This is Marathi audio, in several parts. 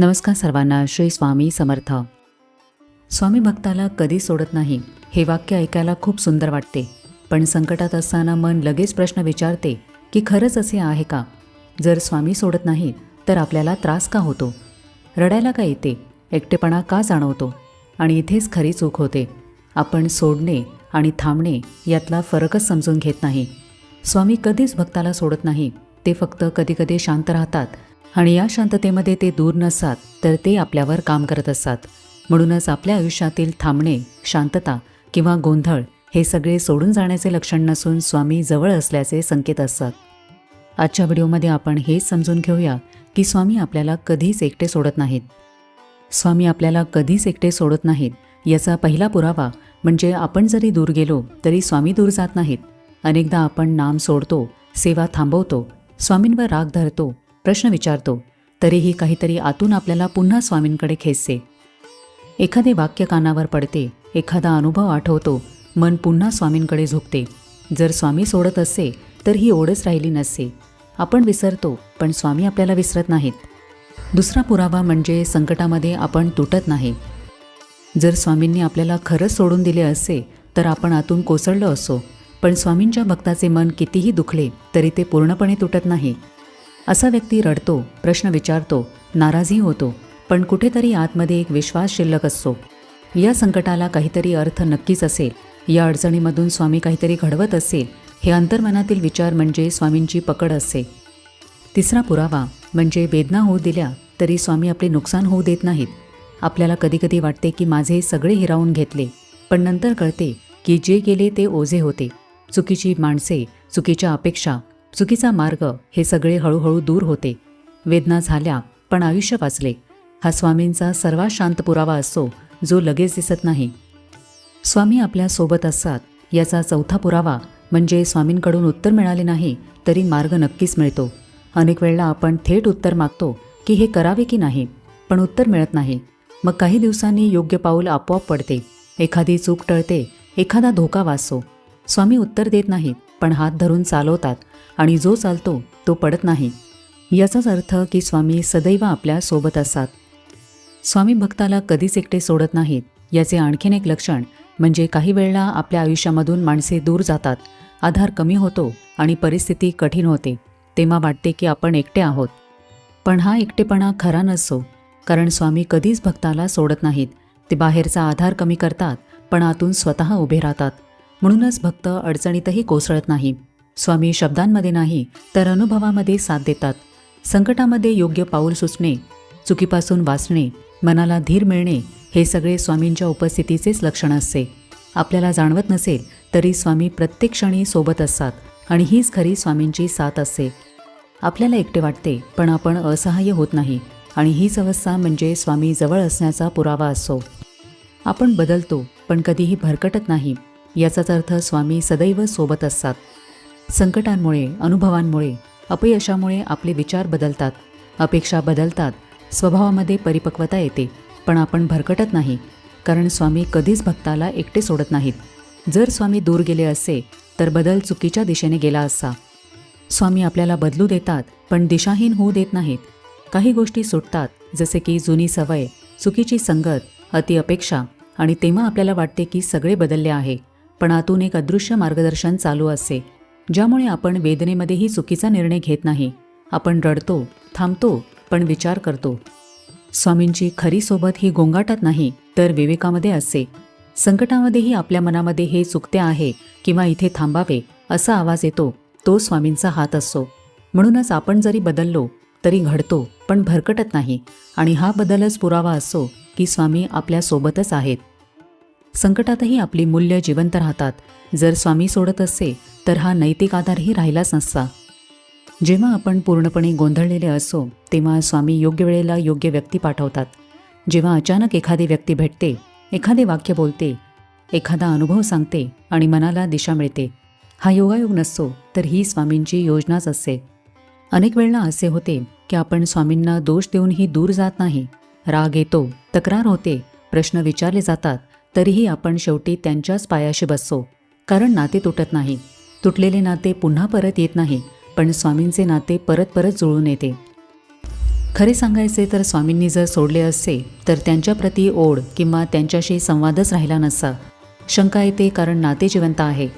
नमस्कार सर्वांना श्री स्वामी समर्थ. स्वामी भक्ताला कधी सोडत नाही हे वाक्य ऐकायला खूप सुंदर वाटते. पण संकटात असताना मन लगेच प्रश्न विचारते की खरंच असे आहे का? जर स्वामी सोडत नाही तर आपल्याला त्रास का होतो? रडायला का येते? एकटेपणा का जाणवतो? आणि इथेच खरी चूक होते. आपण सोडणे आणि थांबणे यातला फरकच समजून घेत नाही. स्वामी कधीच भक्ताला सोडत नाही ते फक्त कधीकधी शांत राहतात आणि या शांततेमध्ये ते दूर नसतात तर ते आपल्यावर काम करत असतात. म्हणूनच आपल्या आयुष्यातील थांबणे शांतता किंवा गोंधळ हे सगळे सोडून जाण्याचे लक्षण नसून स्वामी जवळ असल्याचे संकेत असतात. आजच्या व्हिडिओमध्ये आपण हेच समजून घेऊया की स्वामी आपल्याला कधीच एकटे सोडत नाहीत. स्वामी आपल्याला कधीच एकटे सोडत नाहीत याचा पहिला पुरावा म्हणजे आपण जरी दूर गेलो तरी स्वामी दूर जात नाहीत. अनेकदा आपण नाम सोडतो सेवा थांबवतो स्वामींवर राग धरतो प्रश्न विचारतो तरीही काहीतरी आतून आपल्याला पुन्हा स्वामींकडे खेचते. एखादे वाक्य कानावर पडते एखादा अनुभव आठवतो मन पुन्हा स्वामींकडे झुकते. जर स्वामी सोडत असे तर ही ओढच राहिली नसते. आपण विसरतो पण स्वामी आपल्याला विसरत नाहीत. दुसरा पुरावा म्हणजे संकटामध्ये आपण तुटत नाही. जर स्वामींनी आपल्याला खरंच सोडून दिले असे तर आपण आतून कोसळलो असो पण स्वामींच्या भक्ताचे मन कितीही दुखले तरी ते पूर्णपणे तुटत नाही. असा व्यक्ती रडतो प्रश्न विचारतो नाराजी होतो पण कुठेतरी आतमध्ये एक विश्वास शिल्लक असतो. या संकटाला काहीतरी अर्थ नक्कीच असेल. या अडचणीमधून स्वामी काहीतरी घडवत असेल हे अंतर्मनातील विचार म्हणजे स्वामींची पकड असते. तिसरा पुरावा म्हणजे वेदना होऊ दिल्या तरी स्वामी आपले नुकसान होऊ देत नाहीत. आपल्याला कधीकधी वाटते की माझे सगळे हिरावून घेतले पण नंतर कळते की जे गेले ते ओझे होते. चुकीची माणसे चुकीच्या अपेक्षा चुकीचा मार्ग हे सगळे हळूहळू दूर होते. वेदना झाल्या पण आयुष्य वाचले. हा स्वामींचा सर्वात शांत पुरावा असतो जो लगेच दिसत नाही. स्वामी आपल्यासोबत असतात. याचा चौथा पुरावा म्हणजे स्वामींकडून उत्तर मिळाले नाही तरी मार्ग नक्कीच मिळतो. अनेक वेळेला आपण थेट उत्तर मागतो की हे करावे की नाही पण उत्तर मिळत नाही. मग काही दिवसांनी योग्य पाऊल आपोआप पडते. एखादी चूक टळते एखादा धोका वाचतो. स्वामी उत्तर देत नाहीत. पण हात धरून चालवतात आणि जो चालतो तो पडत नाही. याचाच अर्थ की स्वामी सदैव आपल्यासोबत असतात. स्वामी भक्ताला कधीच एकटे सोडत नाहीत. याचे आणखीन एक लक्षण म्हणजे काही वेळेला आपल्या आयुष्यामधून माणसे दूर जातात. आधार कमी होतो आणि परिस्थिती कठीण होते. तेव्हा वाटते की आपण एकटे आहोत. पण हा एकटेपणा खरा नसतो. कारण स्वामी कधीच भक्ताला सोडत नाहीत. ते बाहेरचा आधार कमी करतात पण आतून स्वतः उभे राहतात. म्हणूनच भक्त अडचणीतही कोसळत नाही. स्वामी शब्दांमध्ये नाही तर अनुभवामध्ये साथ देतात. संकटामध्ये योग्य पाऊल सुचणे चुकीपासून वाचणे मनाला धीर मिळणे हे सगळे स्वामींच्या उपस्थितीचेच लक्षण असते. आपल्याला जाणवत नसेल तरी स्वामी प्रत्येक क्षणी सोबत असतात आणि हीच खरी स्वामींची साथ असते. आपल्याला एकटे वाटते पण आपण असहाय्य होत नाही आणि हीच अवस्था म्हणजे स्वामी जवळ असण्याचा पुरावा असतो. आपण बदलतो पण कधीही भरकटत नाही. याचाच अर्थ स्वामी सदैव सोबत असतात. संकटांमुळे अनुभवांमुळे अपयशामुळे आपले विचार बदलतात. अपेक्षा बदलतात. स्वभावामध्ये परिपक्वता येते. पण आपण भरकटत नाही. कारण स्वामी कधीच भक्ताला एकटे सोडत नाहीत. जर स्वामी दूर गेले असे तर बदल चुकीच्या दिशेने गेला असता स्वामी आपल्याला बदलू देतात पण दिशाहीन होऊ देत नाहीत. काही गोष्टी सुटतात जसे की जुनी सवय चुकीची संगत अति अपेक्षा आणि तेव्हा आपल्याला वाटते की सगळे बदलले आहे. पण आतून एक अदृश्य मार्गदर्शन चालू असते ज्यामुळे आपण वेदनेमध्येही चुकीचा निर्णय घेत नाही. आपण रडतो थांबतो पण विचार करतो. स्वामींची खरी सोबत ही गोंगाटात नाही तर विवेकामध्ये असते संकटामध्येही आपल्या मनामध्ये हे चुकते आहे किंवा इथे थांबावे असा आवाज येतो तो स्वामींचा हात असतो म्हणूनच आपण जरी बदललो तरी घडतो पण भरकटत नाही. आणि हा बदलच पुरावा असतो की स्वामी आपल्या सोबतच आहेत. संकटातही आपली मूल्य जिवंत राहतात. जर स्वामी सोडत असे तर हा नैतिक आधारही राहिलाच नसता. जेव्हा आपण पूर्णपणे गोंधळलेले असो तेव्हा स्वामी योग्य वेळेला योग्य व्यक्ती पाठवतात. जेव्हा अचानक एखादी व्यक्ती भेटते एखादे वाक्य बोलते एखादा अनुभव सांगते आणि मनाला दिशा मिळते हा योगायोग नसतो तर ही स्वामींची योजनाच असते. अनेक वेळेला असे होते की आपण स्वामींना दोष देऊनही दूर जात नाही. राग येतो तक्रार होते प्रश्न विचारले जातात तरीही आपण शेवटी त्यांच्याच पायाशी बसतो. कारण नाते तुटत नाही. तुटलेले नाते पुन्हा परत येत नाही पण स्वामींचे नाते परत परत जुळून येते. खरे सांगायचे तर स्वामींनी जर सोडले असते तर त्यांच्याप्रती ओढ किंवा त्यांच्याशी संवादच राहिला नसता. शंका येते कारण नाते जिवंत आहे.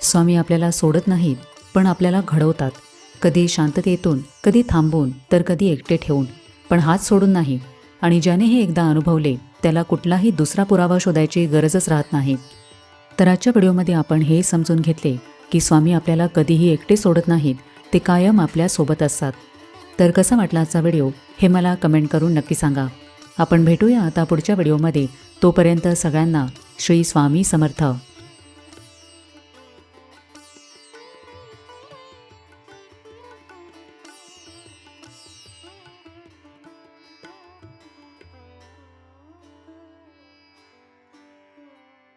स्वामी आपल्याला सोडत नाहीत पण आपल्याला घडवतात. कधी शांततेतून कधी थांबून तर कधी एकटे ठेवून. पण हात सोडून नाही. आणि ज्याने हे एकदा अनुभवले त्याला कुठलाही दुसरा पुरावा शोधायची गरजच राहत नाही. तर आजच्या व्हिडिओमध्ये आपण हे समजून घेतले की स्वामी आपल्याला कधीही एकटे सोडत नाहीत ते कायम आपल्यासोबत असतात. तर कसा वाटला आजचा व्हिडिओ हे मला कमेंट करून नक्की सांगा. आपण भेटूया आता पुढच्या व्हिडिओमध्ये. तोपर्यंत सगळ्यांना श्री स्वामी समर्थ.